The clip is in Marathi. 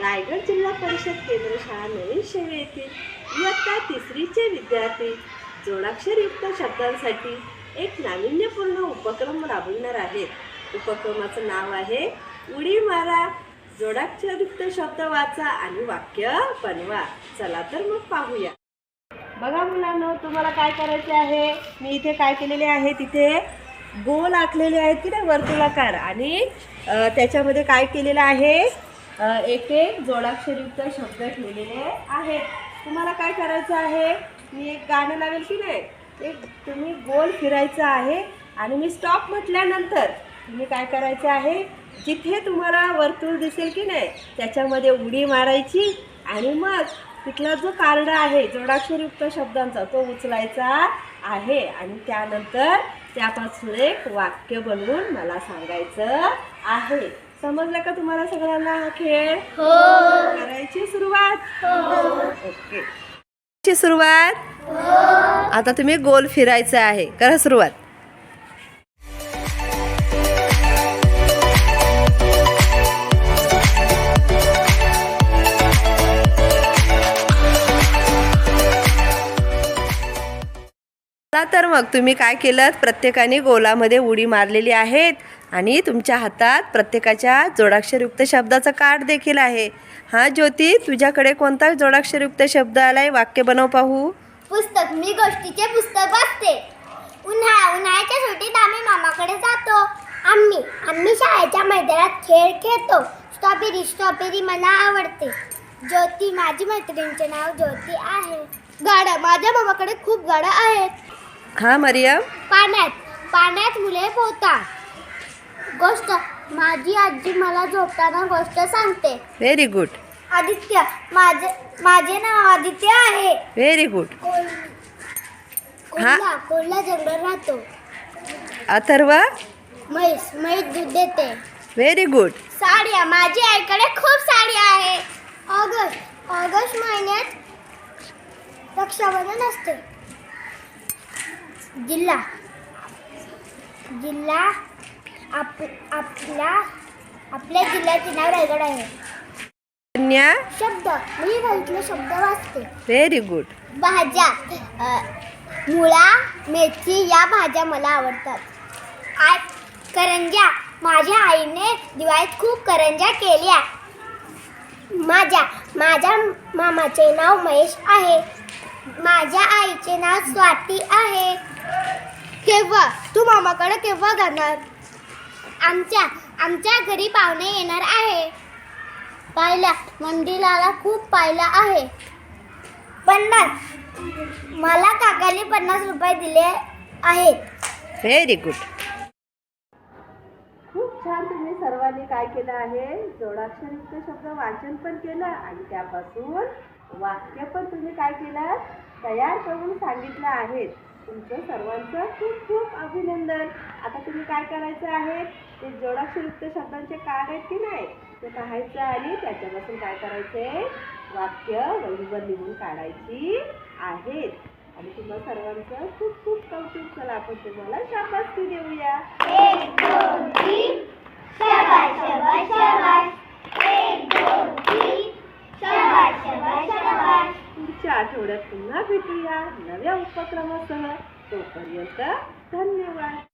रायगड जिल्हा परिषद केंद्रशाळा नवीन सेवेतील इयत्ता तिसरीचे विद्यार्थी. जोडाक्षरयुक्त शब्दांसाठी एक नाविन्यपूर्ण उपक्रम राबविणार आहेत. उपक्रमाचं नाव आहे उडी मारा जोडाक्षरयुक्त शब्द वाचा आणि वाक्य बनवा. चला तर मग पाहूया. बघा मुलांनो तुम्हाला काय करायचे आहे? मी इथे काय केलेले आहे? तिथे गोल आखलेले आहेत की नाही? वर्तुळाकार. आणि त्याच्यामध्ये काय केलेलं आहे? एक एक जोडाक्षरयुक्त शब्द ठेवलेले आहेत. तुम्हाला काय करायचं आहे? मी एक गाणं लावेल की नाही? एक तुम्ही गोल फिरायचं आहे आणि मी स्टॉप म्हटल्यानंतर तुम्ही काय करायचं आहे? जिथे तुम्हाला वर्तुळ दिसेल की नाही त्याच्यामध्ये उडी मारायची आणि मग तिथला जो कार्ड आहे जोडाक्षरयुक्त शब्दांचा तो उचलायचा आहे आणि त्यानंतर त्यापासून एक वाक्य बनवून मला सांगायचं आहे. समजलं का तुम्हाला सगळ्यांना हा खेळ? हो. करायची सुरुवात. ओके. ची सुरुवात? आता तुम्ही गोल फिरायचं आहे. करा सुरुवात. चला तर मग तुम्ही काय केलं प्रत्येकाने गोलामध्ये उडी मारलेली आहेत. आणि तुमच्या हातात प्रत्येकाच्या जोडाक्षरयुक्त शब्दाचं कार्ड देखील आहे. हा ज्योती तुझ्याकडे कोणता जोडाक्षरयुक्त शब्द आलाय? वाक्य बनव पाहू. पुस्तक. मी गोष्टीचे पुस्तक वाचते. उन्हाळा उन्हाळ्याच्या सुट्टीत आम्ही मामाकडे जातो. आम्ही आम्ही शाळेच्या मैदानात खेळ खेळतो. स्ट्रॉबेरी स्ट्रॉबेरी मला आवडते. ज्योती माझी मैत्रिणीचे नाव ज्योती आहे. गाड्या माझ्या मामाकडे खूप गाड्या आहेत. हा मरियम. पाण्यात पाण्यात मुले पोहतात. गोष्ट. माझी आजी मला झोपताना गोष्ट सांगते. व्हेरी गुड आदित्य माझे माझे नाव आदित्य आहे. व्हेरी गुड कोल्हा कोल्हा जंगलात राहतो. अथर्व? म्हैस म्हैस दूध देते. व्हेरी गुड साड्या माझी आईकडे खूप साड्या आहे. ऑगस्ट ऑगस्ट महिन्यात रक्षाबंधन असते. जिल्हा जिल्हा आप आपला आपल्या जिल्ह्याचे नाव रायगड आहे. कन्या? शब्द. मी बघितले शब्द वाचते. व्हेरी गुड भाज्या. अ, मुळा मेथी या भाज्या मला आवडतात. आय करंज्या. माझ्या आईने दिवाळीत खूप करंज्या केल्या. माझ्या माझ्या मामाचे नाव महेश आहे. माझ्या आईचे नाव स्वाती आहे. केव्हा? तू मामाकडे केव्हा जाणार? आमच्या आमच्या घरी पाहुणे येणार आहे. पाहिला मंदिराला खूप पाहिला आहे. पन्नास. मला काकाने पन्नास रुपये दिले आहेत. व्हेरी गुड खूप छान तुम्ही सर्वांनी काय केलं आहे? जोडाक्षरयुक्त शब्द वाचन पण केलं आणि त्यापासून वाक्य पण तुम्ही काय केलं? तयार करून सांगितलं आहे. तुमचं सर्वांचं खूप खूप अभिनंदन. आता तुम्ही काय करायचं आहे? ते जोडाक्षरयुक्त शब्दांचे कार्ड आहेत की नाही? ते पाहायचं आणि त्याच्यापासून काय करायचंय वाक्य वहीवर लिहून काढायची आहेत. आणि तुम्हा सर्वांचं खूप खूप कौतुक. चला आपण तुम्हाला शाबासकी देऊया. एक दोन तीन. शाबास शाबास शाबास. एक दोन तीन. शाबास शाबास शाबास. पुढच्या आठवड्यात पुन्हा भेटूया नव्या उपक्रमासह. तोपर्यंत धन्यवाद.